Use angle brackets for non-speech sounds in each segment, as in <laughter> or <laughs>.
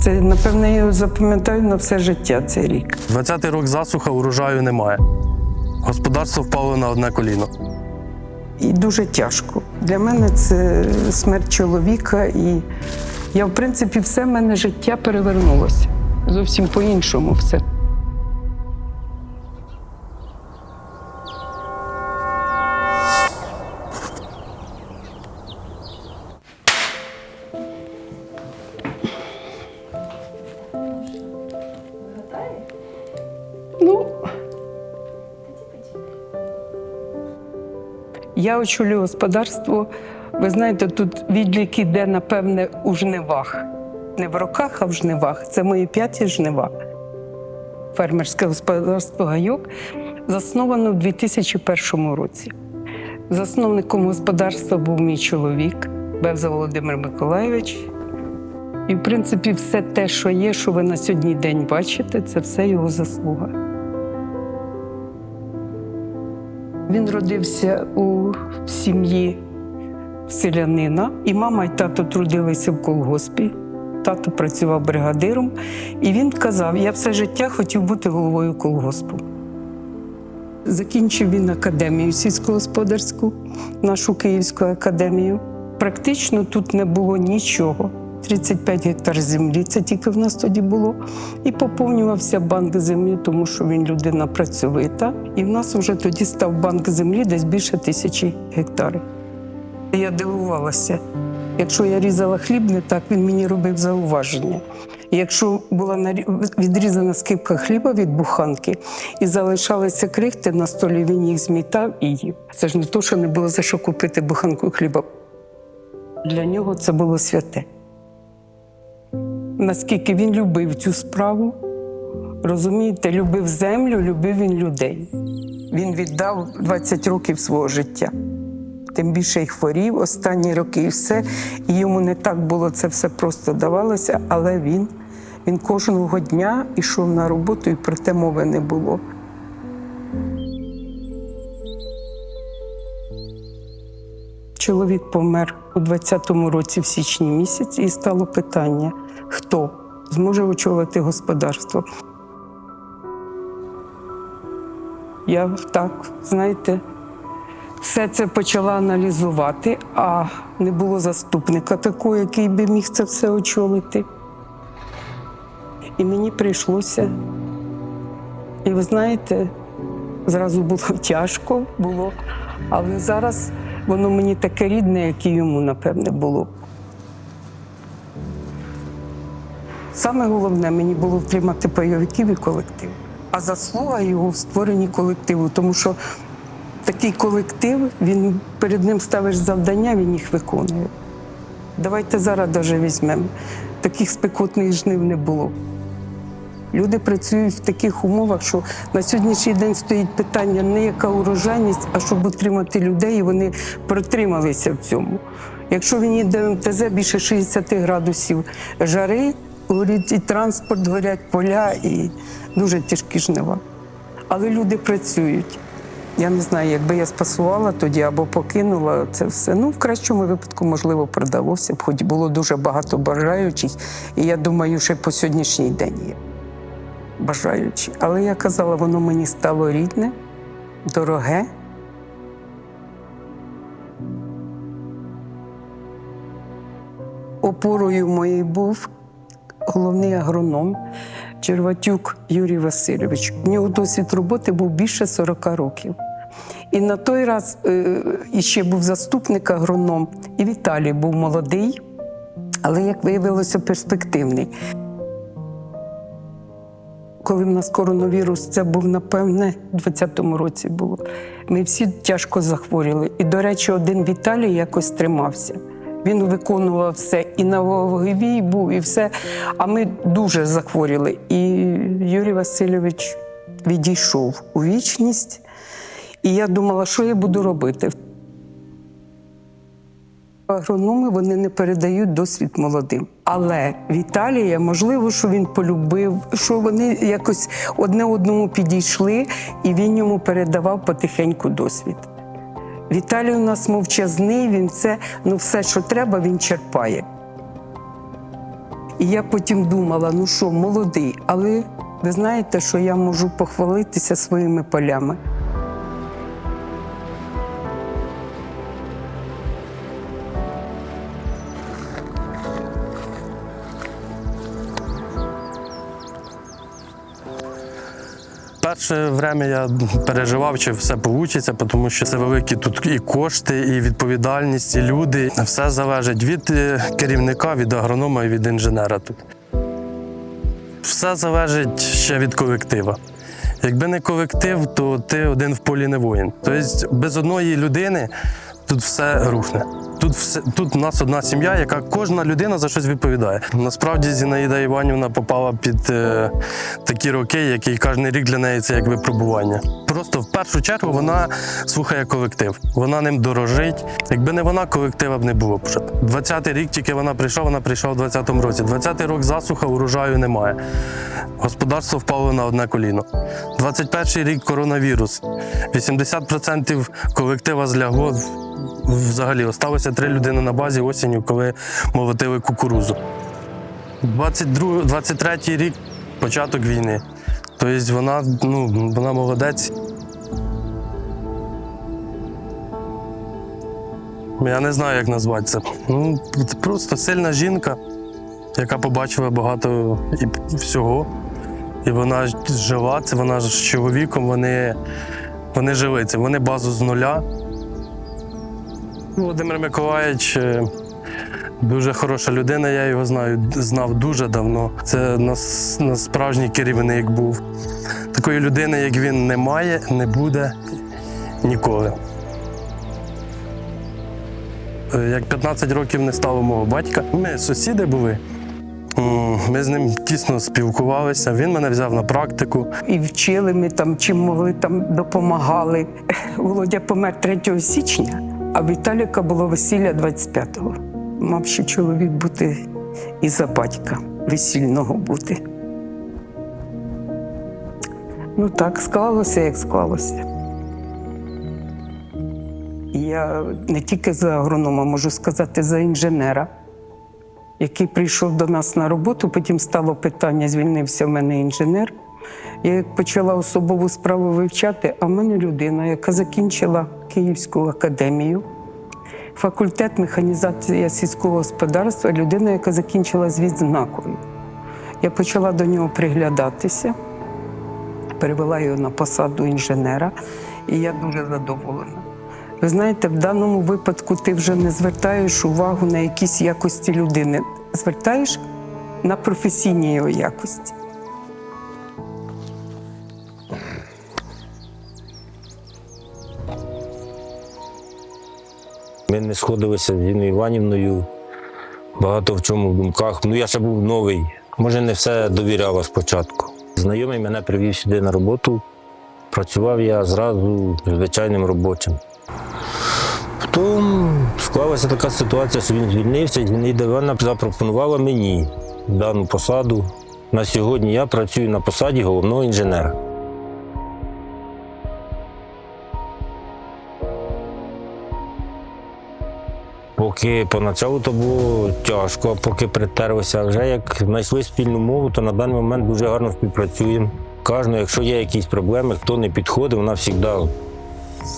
Це, напевно, я запам'ятаю на все життя цей рік. 20-й рок засуха, урожаю немає. Господарство впало на одне коліно. І дуже тяжко. Для мене це смерть чоловіка, і я, в принципі, все в мене життя перевернулося. Зовсім по-іншому все. Я очолюю господарство. Ви знаєте, тут відлік іде, напевне, у жнивах. Не в роках, а в жнивах. Це мої п'яті жнива. Фермерське господарство Гайок засновано в 2001 році. Засновником господарства був мій чоловік Бевза Володимир Миколайович. І, в принципі, все те, що є, що ви на сьогодні день бачите, це все його заслуга. Він родився у сім'ї селянина, і мама і тато трудилися в колгоспі. Тато працював бригадиром, і він казав: я все життя хотів бути головою колгоспу. Закінчив він академію сільськогосподарську, нашу Київську академію. Практично тут не було нічого. 35 гектар землі, це тільки в нас тоді було. І поповнювався банк землі, тому що він людина працьовита. І в нас вже тоді став банк землі десь більше тисячі гектарів. Я дивувалася. Якщо я різала хліб не так, він мені робив зауваження. Якщо була відрізана скипка хліба від буханки і залишалися крихти на столі, він їх змітав і їв. Це ж не то, що не було за що купити буханку хліба. Для нього це було святе. Наскільки він любив цю справу, розумієте, любив землю, любив він людей. Він віддав 20 років свого життя. Тим більше й хворів останні роки і все. І йому не так було це все просто давалося, але він, він кожного дня йшов на роботу, і про те мови не було. Чоловік помер у 20-му році в січні місяці, і стало питання: хто зможе очолити господарство? Я так, знаєте, все це почала аналізувати, а не було заступника такого, який би міг це все очолити. І мені прийшлося. І ви знаєте, зразу було <laughs> тяжко було, але зараз воно мені таке рідне, як і йому, напевне, було. Саме головне мені було втримати пайовиків і колектив. А заслуга його в створенні колективу, тому що такий колектив, він перед ним ставиш завдання, він їх виконує. Давайте зараз даже візьмемо. Таких спекотних жнив не було. Люди працюють в таких умовах, що на сьогоднішній день стоїть питання не яка урожайність, а щоб утримати людей, і вони протрималися в цьому. Якщо він їде МТЗ більше 60 градусів жари, горить і транспорт, горять поля і дуже тяжкі жнива. Але люди працюють. Я не знаю, якби я спасувала тоді або покинула це все. Ну, в кращому випадку, можливо, продалося б, хоч було дуже багато бажаючих. І я думаю, що по сьогоднішній день є бажаючі. Але я казала, воно мені стало рідне, дороге. Опорою моєю був головний агроном Черватюк Юрій Васильович. У нього досвід роботи був більше 40 років. І на той раз е, іще був заступник агроном, і Віталій був молодий, але, як виявилося, перспективний. Коли в нас коронавірус, це був, напевне, у 20-му році було. Ми всі тяжко захворіли. І, до речі, один Віталій якось тримався. Він виконував все і на ваговій був, і все. А ми дуже захворіли. І Юрій Васильович відійшов у вічність. І я думала, що я буду робити. Агрономи вони не передають досвід молодим. Але Віталія, можливо, що він полюбив, що вони якось одне одному підійшли, і він йому передавав потихеньку досвід. Віталій у нас мовчазний, він це, ну все, що треба, він черпає. І я потім думала, ну що, молодий, але ви знаєте, що я можу похвалитися своїми полями. Перше время я переживав, чи все вийде, тому що це великі тут і кошти, і відповідальність, і люди. Все залежить від е, керівника, від агронома і від інженера тут. Все залежить ще від колектива. Якби не колектив, то ти один в полі не воїн. Тобто без одної людини тут все рухне. Тут все тут у нас одна сім'я, яка кожна людина за щось відповідає. Насправді Зінаїда Іванівна попала під е, такі роки, які кожен рік для неї це як випробування. Просто в першу чергу вона слухає колектив, вона ним дорожить. Якби не вона, колектива б не було б 20-й рік тільки вона прийшла, вона прийшла в 20-му році. 20-й рік засуха, урожаю немає. Господарство впало на одне коліно. 21-й рік коронавірус. 80% колектива злягло. Взагалі осталося три людини на базі осінню, коли молотили кукурузу. 22, 23 рік початок війни. Тобто вона, ну, вона молодець. Я не знаю, як назвати це. Ну, просто сильна жінка, яка побачила багато і всього. І вона жила, це вона з чоловіком, вони, вони жили це. Вони базу з нуля. Володимир Миколаївич е, дуже хороша людина, я його знаю, знав дуже давно. Це нас, нас справжній керівник був. Такої людини, як він, немає, не буде ніколи. Е, Як 15 років не стало мого батька, ми сусіди були. Ми з ним тісно спілкувалися. Він мене взяв на практику. І вчили ми там, чим могли, там допомагали. <laughs> Володя помер 3 січня, а Віталіка було весілля 25-го. Мав ще чоловік бути і за батька весільного бути. Ну так, склалося, як склалося. Я не тільки за агронома, можу сказати, за інженера, який прийшов до нас на роботу. Потім стало питання, звільнився в мене інженер. Я почала особову справу вивчати, а в мене людина, яка закінчила Київську академію, факультет механізації сільського господарства, людина, яка закінчила з відзнакою. Я почала до нього приглядатися, перевела його на посаду інженера, і я дуже задоволена. Ви знаєте, в даному випадку ти вже не звертаєш увагу на якісь якості людини, звертаєш на професійні його якості. Ми не сходилися з Інною Іванівною багато в чому в думках. Ну, я ще був новий. Може, не все довіряла спочатку. Знайомий мене привів сюди на роботу. Працював я зразу звичайним робочим. Потім склалася така ситуація, що він звільнився, і Зінаїда запропонувала мені дану посаду. На сьогодні я працюю на посаді головного інженера. Поки поначалу то було тяжко, поки притерлося, вже як знайшли спільну мову, то на даний момент дуже гарно співпрацюємо. Кожного, якщо є якісь проблеми, хто не підходить, вона завжди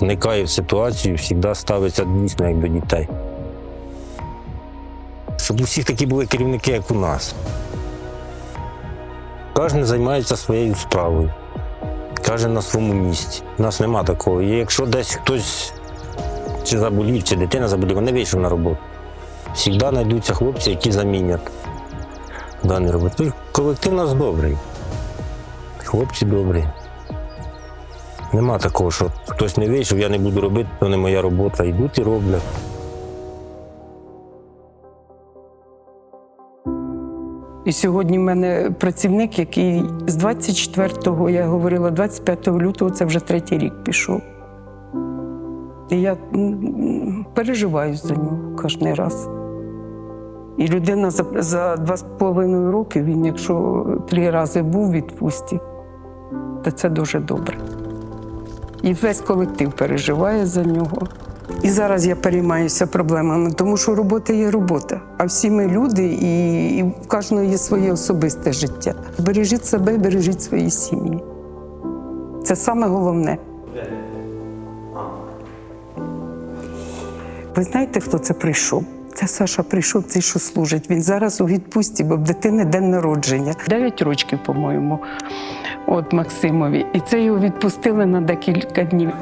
вникає в ситуацію, завжди ставиться дійсно як до дітей. Щоб у всіх такі були керівники, як у нас. Кожен займається своєю справою, кожен на своєму місці. У нас нема такого. І якщо десь хтось чи заболів, чи дитина заболіла, не вийшов на роботу. Завжди знайдуться хлопці, які замінять дані роботи. Колектив у нас добрий. Хлопці добрі. Нема такого, що хтось не вийшов, я не буду робити, то не моя робота. Йдуть і роблять. І сьогодні в мене працівник, який з 24-го, я говорила, 25 лютого це вже третій рік пішов. І я переживаю за нього кожен раз. І людина за, за два з половиною роки, він, якщо три рази був у відпустці, то це дуже добре. І весь колектив переживає за нього. І зараз я переймаюся проблемами, тому що робота є робота. А всі ми люди, і, і в кожного є своє особисте життя. Бережіть себе, бережіть свої сім'ї. Це саме головне. Ви знаєте, хто це прийшов? Це Саша прийшов, цей, що служить. Він зараз у відпустці, бо в дитини день народження. Дев'ять років, по-моєму, от Максимові. І це його відпустили на декілька днів.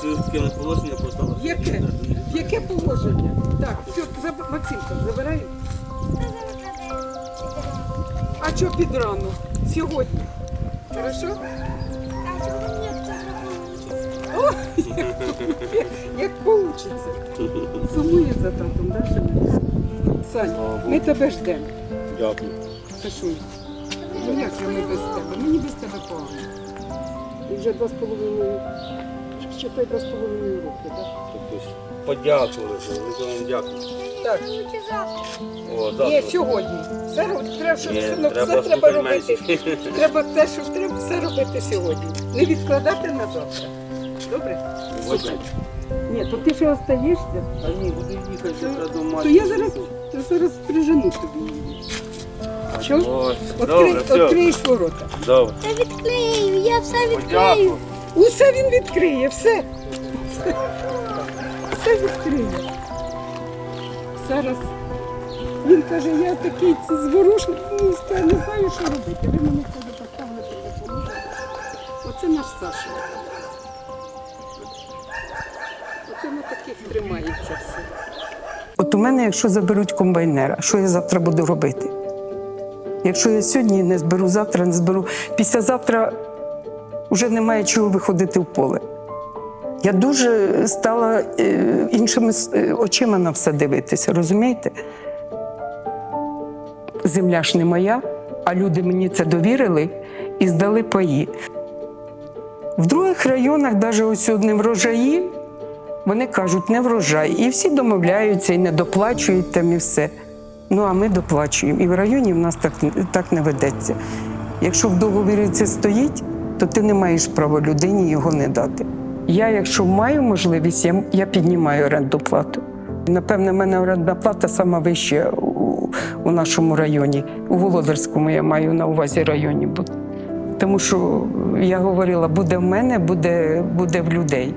Це таке положення просто. Яке? Яке положення? Так, все, заб... Максимка, забирай. А що під рану? Сьогодні. Хорошо? А? О, як, як получиться. Сумує за татом, да, Саня? Сань, ми тебе ждемо. Дякую. Сашунь. Ну як же ми без тебе? Мені без тебе погано. І вже два з половиною, ще той два з половиною роки, так? Тобто подякували, велике вам дякую. Так. О, завтра. Є сьогодні. Все, роб- треба, щоб Ні, все, ну, треба все треба робити. <laughs> Треба те, що треба все робити сьогодні. Не відкладати на завтра. Добре? Ні, то ти ще остаєшся, А ні, буду їхати до то я зараз, то зараз прижену тобі її. Що? Ой, Добре, все. відкриєш ворота. Добре. Та відклею, я все відклею. Подякую. Усе він відкриє, все. Все відкриє. Зараз він каже, я такий ці зворушений, ну, не знаю, що робити. Ви мене каже, поставили. Оце наш Саша. Оце на таких тримається все. От у мене, якщо заберуть комбайнера, що я завтра буду робити? Якщо я сьогодні не зберу, завтра не зберу, післязавтра вже немає чого виходити в поле. Я дуже стала е, іншими е, очима на все дивитися, розумієте? Земля ж не моя, а люди мені це довірили і здали паї. В других районах, навіть ось не врожаї, вони кажуть, не врожай. І всі домовляються і не доплачують там і все. Ну а ми доплачуємо. І в районі в нас так, так не ведеться. Якщо в договорі це стоїть, то ти не маєш права людині його не дати. Я, якщо маю можливість, я, я піднімаю орендну плату. Напевне, в мене орендна плата сама вища у, у нашому районі. У Володарському я маю на увазі районі. Тому що я говорила, буде в мене, буде, буде в людей.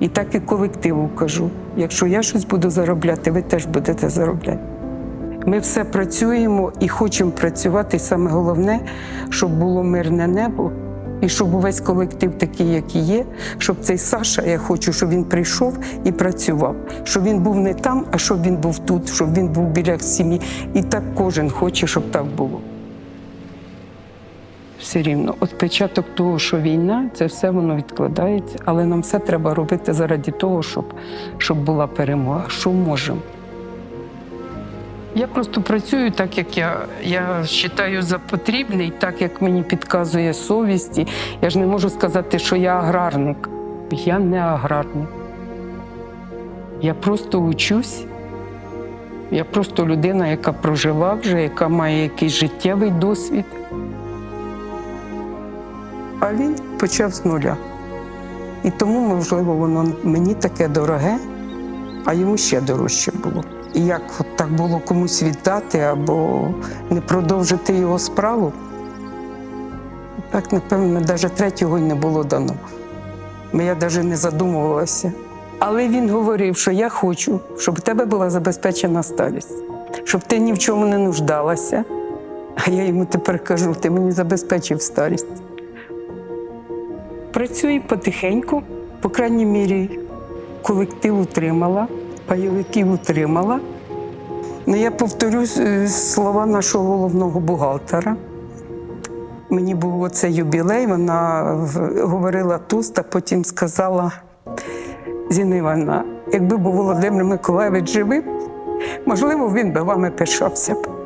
І так і колективу кажу: якщо я щось буду заробляти, ви теж будете заробляти. Ми все працюємо і хочемо працювати. Саме головне, щоб було мирне небо, і щоб увесь колектив такий, який є, щоб цей Саша, я хочу, щоб він прийшов і працював, щоб він був не там, а щоб він був тут, щоб він був біля сім'ї. І так кожен хоче, щоб так було. Все рівно, от початок того, що війна, це все воно відкладається, але нам все треба робити заради того, щоб, щоб була перемога. Що можемо? Я просто працюю так, як я, я вважаю за потрібне, і так, як мені підказує совість. Я ж не можу сказати, що я аграрник. Я не аграрник. Я просто учусь. Я просто людина, яка прожила вже, яка має якийсь життєвий досвід. А він почав з нуля. І тому, можливо, воно мені таке дороге, а йому ще дорожче було. Як от так було комусь віддати або не продовжити його справу, так, напевно, навіть третього й не було дано. Я навіть не задумувалася. Але він говорив, що я хочу, щоб в тебе була забезпечена старість, щоб ти ні в чому не нуждалася. А я йому тепер кажу: ти мені забезпечив старість. Працюю потихеньку, по крайній мірі, колектив утримала, пайовиків утримала. Ну, я повторю е, слова нашого головного бухгалтера. Мені був оцей юбілей, вона говорила туст, а потім сказала Зіна Івановна, якби був Володимир Миколаївич живий, можливо, він би вами пишався б.